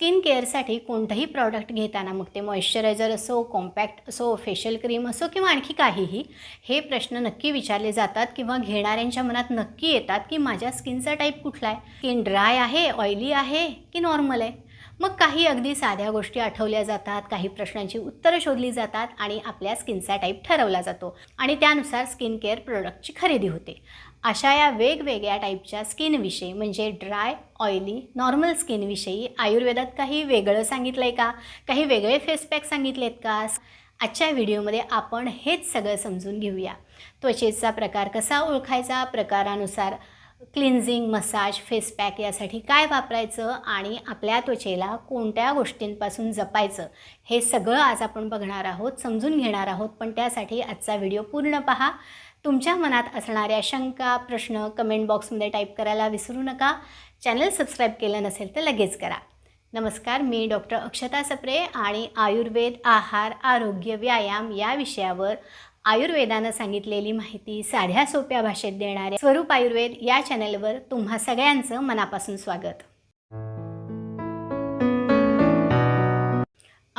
Skin केअरसाठी कोणतंही product घेताना मग ते मॉइश्चरायझर असो कॉम्पॅक्ट असो फेशियल क्रीम असो किंवा आणखी काहीही हे प्रश्न नक्की विचारले जातात किंवा घेणाऱ्यांच्या मनात नक्की येतात की माझ्या स्किनचा टाईप कुठला आहे? स्किन ड्राय आहे ऑइली आहे की नॉर्मल आहे? मग काही अगदी साध्या गोष्टी आठवल्या जातात काही प्रश्नांची उत्तरं शोधली जातात आणि आपल्या स्किनचा टाईप ठरवला जातो. आणि त्यानुसार स्किन केअर प्रोडक्टची खरेदी होते. अशा या वेगवेगळ्या टाईपच्या स्किनविषयी म्हणजे ड्राय ऑइली नॉर्मल स्किनविषयी आयुर्वेदात काही वेगळं सांगितलं आहे का? काही वेगळे फेस पॅक सांगितलेत का? आजच्या व्हिडिओमध्ये आपण हेच सगळं समजून घेऊया. त्वचेचा प्रकार कसा ओळखायचा? प्रकारानुसार क्लिन्झिंग मसाज फेस पॅक यासाठी काय वापरायचं? आणि आपल्या त्वचेला कोणत्या गोष्टींपासून जपायचं? हे सगळं आज आपण बघणार आहोत समजून घेणार आहोत. पण त्यासाठी आजचा व्हिडिओ पूर्ण पहा. तुमच्या मनात असणाऱ्या शंका प्रश्न कमेंट बॉक्समध्ये टाईप करायला विसरू नका. चॅनल सबस्क्राईब केलं नसेल तर लगेच करा. नमस्कार मी डॉक्टर अक्षता सप्रे आणि आयुर्वेद आहार आरोग्य व्यायाम या विषयावर आयुर्वेदानं सांगितलेली माहिती साध्या सोप्या भाषेत देणाऱ्या स्वरूप आयुर्वेद या चॅनलवर तुम्हा सगळ्यांचं मनापासून स्वागत.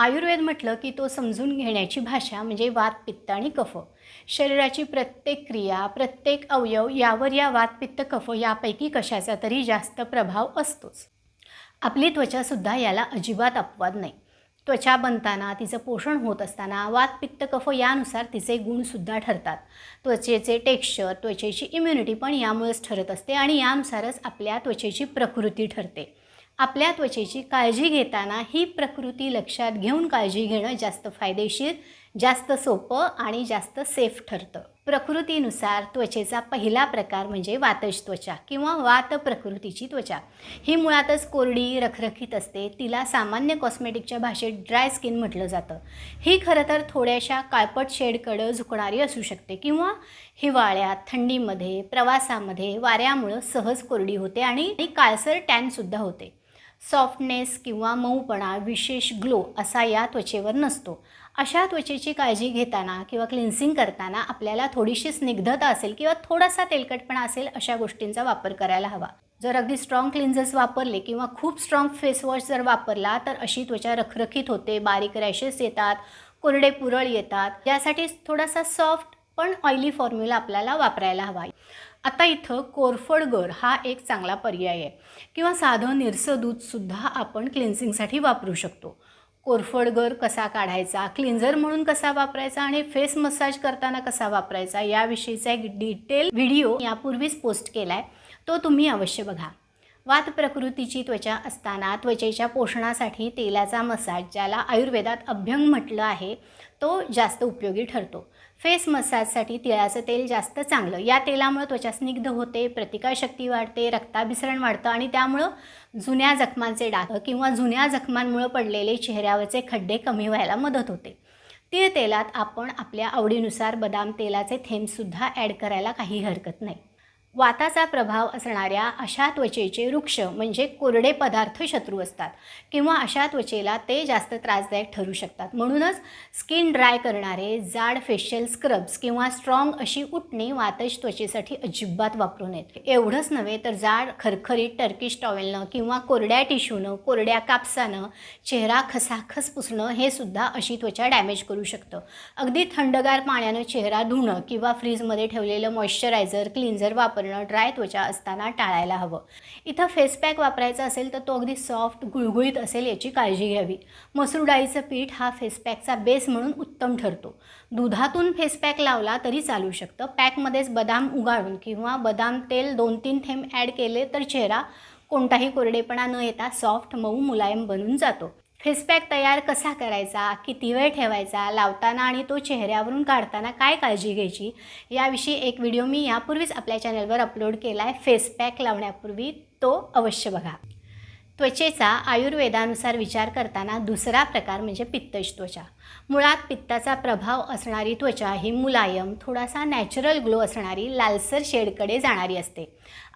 आयुर्वेद म्हटलं की तो समजून घेण्याची भाषा म्हणजे वात पित्त आणि कफ. शरीराची प्रत्येक क्रिया प्रत्येक अवयव यावर या वात पित्त कफ यापैकी कशाचा तरी जास्त प्रभाव असतोच. आपली त्वचासुद्धा याला अजिबात अपवाद नाही. त्वचा बनताना तिचं पोषण होत असताना वात पित्त कफ यानुसार तिचे गुणसुद्धा ठरतात. त्वचेचे टेक्स्चर त्वचेची इम्युनिटी पण यामुळेच ठरत असते आणि यानुसारच आपल्या त्वचेची प्रकृती ठरते. आपल्या त्वचेची काळजी घेताना ही प्रकृती लक्षात घेऊन काळजी घेणं जास्त फायदेशीर जास्त सोपं आणि जास्त सेफ ठरतं. प्रकृतीनुसार त्वचेचा पहिला प्रकार म्हणजे वातज त्वचा किंवा वात प्रकृतीची त्वचा. ही मुळातच कोरडी रखरखीत असते. तिला सामान्य कॉस्मेटिकच्या भाषेत ड्राय स्किन म्हटलं जातं. ही खरं तर थोड्याशा काळपट शेडकडं झुकणारी असू शकते किंवा हिवाळ्यात थंडीमध्ये प्रवासामध्ये वाऱ्यामुळं सहज कोरडी होते आणि काळसर टॅनसुद्धा होते. सॉफ्टनेस किंवा मऊपणा विशेष ग्लो असा या त्वचेवर नसतो. अशा त्वचेची काळजी घेताना किंवा क्लिन्सिंग करताना आपल्याला थोडीशी स्निग्धता असेल किंवा थोडासा तेलकटपणा असेल अशा गोष्टींचा वापर करायला हवा. जर अगदी स्ट्रॉंग क्लिन्झर्स वापरले किंवा खूप स्ट्रॉंग फेसवॉश जर वापरला तर अशी त्वचा रखरखीत होते बारीक रॅशेस येतात कोरडे पुरळ येतात. यासाठी थोडासा सॉफ्ट पण ऑइली फॉर्म्युला आपल्याला वापरायला हवा. आता इथं कोरफडगर हा एक चांगला पर्याय आहे. किंवा साधं निरसं दूधसुद्धा आपण क्लिन्सिंगसाठी वापरू शकतो. कोरफडगर कसा काढायचा क्लिन्झर म्हणून कसा वापरायचा आणि फेस मसाज करताना कसा वापरायचा याविषयीचा एक डिटेल व्हिडिओ यापूर्वीच पोस्ट केला आहे तो तुम्ही अवश्य बघा. वात प्रकृतीची त्वचा असताना त्वचेच्या पोषणासाठी तेलाचा मसाज ज्याला आयुर्वेदात अभ्यंग म्हटलं आहे तो जास्त उपयोगी ठरतो. फेस मसाजसाठी तिळाचं तेल जास्त चांगलं. या तेलामुळं त्वचा स्निग्ध होते प्रतिकारशक्ती वाढते रक्ताभिसरण वाढतं आणि त्यामुळं जुन्या जखमांचे डाग किंवा जुन्या जखमांमुळं पडलेले चेहऱ्यावरचे खड्डे कमी व्हायला मदत होते. तीळ तेलात आपण आपल्या आवडीनुसार बदाम तेलाचे थेंबसुद्धा ॲड करायला काही हरकत नाही. वाताचा प्रभाव असणाऱ्या अशा त्वचेचे वृक्ष म्हणजे कोरडे पदार्थ शत्रू असतात किंवा अशा त्वचेला ते जास्त त्रासदायक ठरू शकतात. म्हणूनच स्किन ड्राय करणारे जाड फेशियल स्क्रब्स किंवा स्ट्रॉंग अशी उठणी वातज त्वचेसाठी अजिबात वापरू नयेत. एवढंच नव्हे तर जाड खरखरीत टर्किश टॉवेलनं किंवा कोरड्या टिश्यूनं कोरड्या कापसानं चेहरा खसाखस पुसणं हे सुद्धा अशी त्वचा डॅमेज करू शकतं. अगदी थंडगार पाण्यानं चेहरा धुणं किंवा फ्रीजमध्ये ठेवलेलं मॉइश्चरायझर क्लिन्झर वापर वापरणं ड्राय त्वचा असताना टाळायला हवं. इथं फेस पॅक वापरायचा असेल तर तो अगदी सॉफ्ट गुळगुळीत असेल याची काळजी घ्यावी. मसूर डाळीचं पीठ हा फेस पॅकचा बेस म्हणून उत्तम ठरतो. दुधातून फेस पॅक लावला तरी चालू शकतं. पॅकमध्येच बदाम उगाळून किंवा बदाम तेल दोन तीन थेंब ॲड केले तर चेहरा कोणताही कोरडेपणा न येता सॉफ्ट मऊ मुलायम बनून जातो. फेसपॅक तयार कसा करायचा किती वेळ ठेवायचा लावताना आणि तो चेहऱ्यावरून काढताना काय काळजी घ्यायची याविषयी एक व्हिडिओ मी यापूर्वीच आपल्या चॅनलवर अपलोड केला आहे फेसपॅक लावण्यापूर्वी तो अवश्य बघा. त्वचेचा आयुर्वेदानुसार विचार करताना दुसरा प्रकार म्हणजे पित्तश त्वचा मुळात पित्ताचा प्रभाव असणारी त्वचा ही मुलायम थोडासा नॅचरल ग्लो असणारी लालसर शेडकडे जाणारी असते.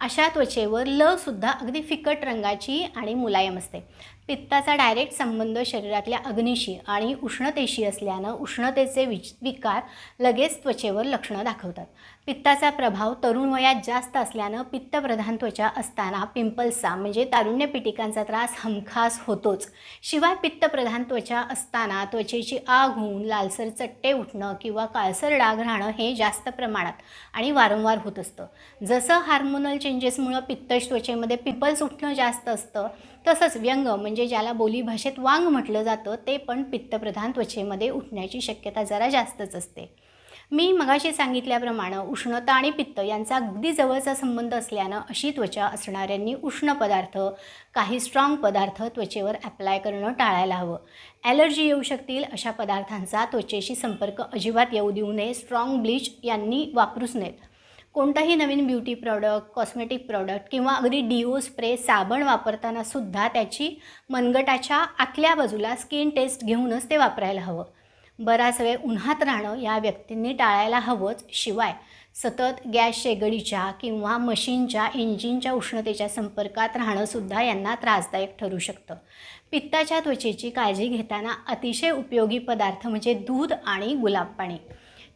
अशा त्वचेवर लसुद्धा अगदी फिकट रंगाची आणि मुलायम असते. पित्ताचा डायरेक्ट संबंध शरीरातल्या अग्नीशी आणि उष्णतेशी असल्यानं उष्णतेचे विच विकार लगेच त्वचेवर लक्षणं दाखवतात. पित्ताचा प्रभाव तरुण वयात जास्त असल्यानं पित्तप्रधान त्वचा असताना पिंपल्सचा म्हणजे तारुण्य पिटिकांचा त्रास हमखास होतोच. शिवाय पित्तप्रधान त्वचा असताना त्वचेची आग होऊन लालसर चट्टे उठणं किंवा काळसर डाग राहणं हे जास्त प्रमाणात आणि वारंवार होत असतं. जसं हार्मोनल चेंजेसमुळं पित्त त्वचेमध्ये पिंपल्स उठणं जास्त असतं तसंच व्यंग म्हणजे ज्याला बोलीभाषेत वांग म्हटलं जातं ते पण पित्तप्रधान त्वचेमध्ये उठण्याची शक्यता जरा जास्तच असते. मी मगाशी सांगितल्याप्रमाणे उष्णता आणि पित्त यांचा अगदी जवळचा संबंध असल्यानं अशी त्वचा असणाऱ्यांनी उष्ण पदार्थ काही स्ट्रॉंग पदार्थ त्वचेवर ॲप्लाय करणं टाळायला हवं. ॲलर्जी येऊ शकतील अशा पदार्थांचा त्वचेशी संपर्क अजिबात येऊ देऊ नये स्ट्रॉंग ब्लीच यांनी वापरूच नयेत. कोणताही नवीन ब्युटी प्रॉडक्ट कॉस्मेटिक प्रॉडक्ट किंवा अगदी डिओ स्प्रे साबण वापरताना सुद्धा त्याची मनगटाच्या आतल्या बाजूला स्किन टेस्ट घेऊनच ते वापरायला हवं. बराच वेळ उन्हात राहणं या व्यक्तींनी टाळायला हवंच. शिवाय सतत गॅस शेगडीच्या किंवा मशीनच्या इंजिनच्या उष्णतेच्या संपर्कात राहणंसुद्धा यांना त्रासदायक ठरू शकतं. पित्ताच्या त्वचेची काळजी घेताना अतिशय उपयोगी पदार्थ म्हणजे दूध आणि गुलाब पाणी.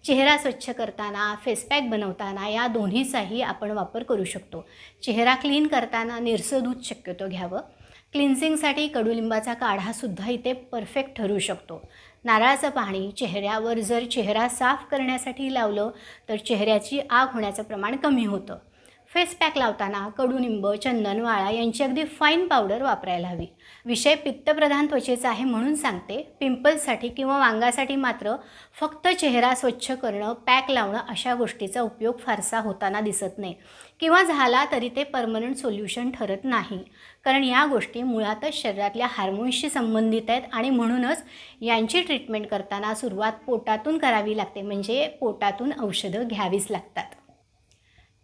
चेहरा स्वच्छ करताना फेसपॅक बनवताना या दोन्हीचाही आपण वापर करू शकतो. चेहरा क्लीन करताना निरसं दूध शक्यतो घ्यावं. क्लिन्झिंगसाठी कडुलिंबाचा काढासुद्धा इथे परफेक्ट ठरू शकतो. नारळाचं पाणी चेहऱ्यावर जर चेहरा साफ करण्यासाठी लावलं तर चेहऱ्याची आग होण्याचं प्रमाण कमी होतं. फेस पॅक लावताना कडुनिंब चंदन वाळा यांची अगदी फाईन पावडर वापरायला हवी. विषय पित्तप्रधान त्वचेचा आहे म्हणून सांगते पिंपल्ससाठी किंवा वांगासाठी मात्र फक्त चेहरा स्वच्छ करणं पॅक लावणं अशा गोष्टीचा उपयोग फारसा होताना दिसत नाही. किंवा झाला तरी ते परमनंट सोल्युशन ठरत नाही. कारण या गोष्टी मुळातच शरीरातल्या हार्मोन्सशी संबंधित आहेत आणि म्हणूनच यांची ट्रीटमेंट करताना सुरुवात पोटातून करावी लागते. म्हणजे पोटातून औषधं घ्यावीच लागतात.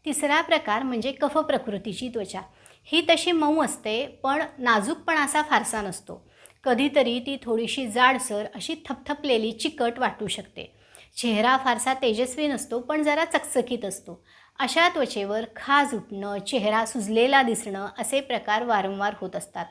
तिसरा प्रकार म्हणजे कफ प्रकृतीची त्वचा. ही तशी मऊ असते पण नाजूकपणा असा फारसा नसतो. कधीतरी ती थोडीशी जाडसर अशी थपथपलेली चिकट वाटू शकते. चेहरा फारसा तेजस्वी नसतो पण जरा चकचकीत असतो. अशा त्वचेवर खाज उठणं चेहरा सुजलेला दिसणं असे प्रकार वारंवार होत असतात.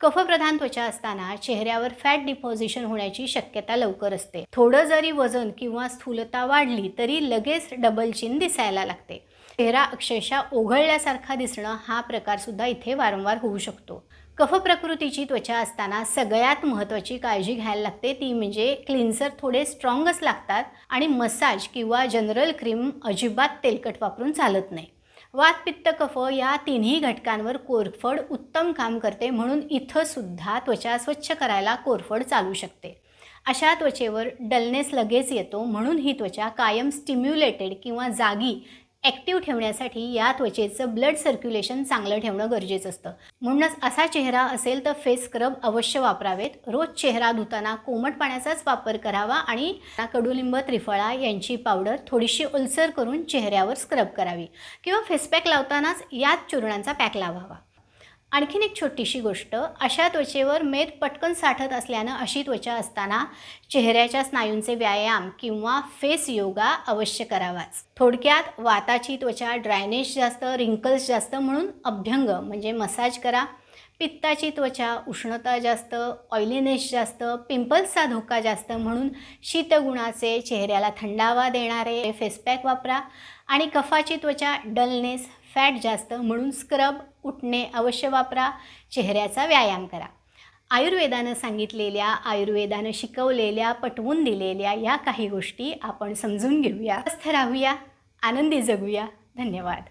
कफप्रधान त्वचा असताना चेहऱ्यावर फॅट डिपॉझिशन होण्याची शक्यता लवकर असते. थोडं जरी वजन किंवा स्थूलता वाढली तरी लगेच डबल चिन दिसायला लागते. चेहरा अक्षरशः ओघळल्यासारखा दिसणं हा प्रकारसुद्धा इथे वारंवार होऊ शकतो. कफ प्रकृतीची त्वचा असताना सगळ्यात महत्त्वाची काळजी घ्यायला लागते. ती म्हणजे क्लिन्झर थोडे स्ट्रॉंगच लागतात आणि मसाज किंवा जनरल क्रीम अजिबात तेलकट वापरून चालत नाही. वात पित्त कफ या तिन्ही घटकांवर कोरफड उत्तम काम करते. म्हणून इथं सुद्धा त्वचा स्वच्छ करायला कोरफड चालू शकते. अशा त्वचेवर डलनेस लगेच येतो. म्हणून ही त्वचा कायम स्टिम्युलेटेड किंवा जागी ॲक्टिव्ह ठेवण्यासाठी या त्वचेचं ब्लड सर्क्युलेशन चांगलं ठेवणं गरजेचं असतं. म्हणूनच असा चेहरा असेल तर फेस स्क्रब अवश्य वापरावेत. रोज चेहरा धुताना कोमट पाण्याचाच वापर करावा आणि कडुलिंब त्रिफळा यांची पावडर थोडीशी ओलसर करून चेहऱ्यावर स्क्रब करावी किंवा फेसपॅक लावतानाच याच चूर्णांचा पॅक लावावा. आणखीन एक छोटीशी गोष्ट अशा त्वचेवर मेद पटकन साठत असल्यानं अशी त्वचा असताना चेहऱ्याच्या स्नायूंचे व्यायाम किंवा फेस योगा अवश्य करावाच. थोडक्यात वाताची त्वचा ड्रायनेस जास्त रिंकल्स जास्त म्हणून अभ्यंग म्हणजे मसाज करा. पित्ताची त्वचा उष्णता जास्त ऑइलीनेस जास्त पिंपल्सचा धोका जास्त म्हणून शीतगुणाचे चेहऱ्याला थंडावा देणारे फेसपॅक वापरा. आणि कफाची त्वचा डलनेस फॅट जास्त म्हणून स्क्रब उठणे अवश्य वापरा. चेहऱ्याचा व्यायाम करा. आयुर्वेदानं सांगितलेल्या आयुर्वेदानं शिकवलेल्या पटवून दिलेल्या या काही गोष्टी आपण समजून घेऊया. स्वस्थ राहूया आनंदी जगूया. धन्यवाद.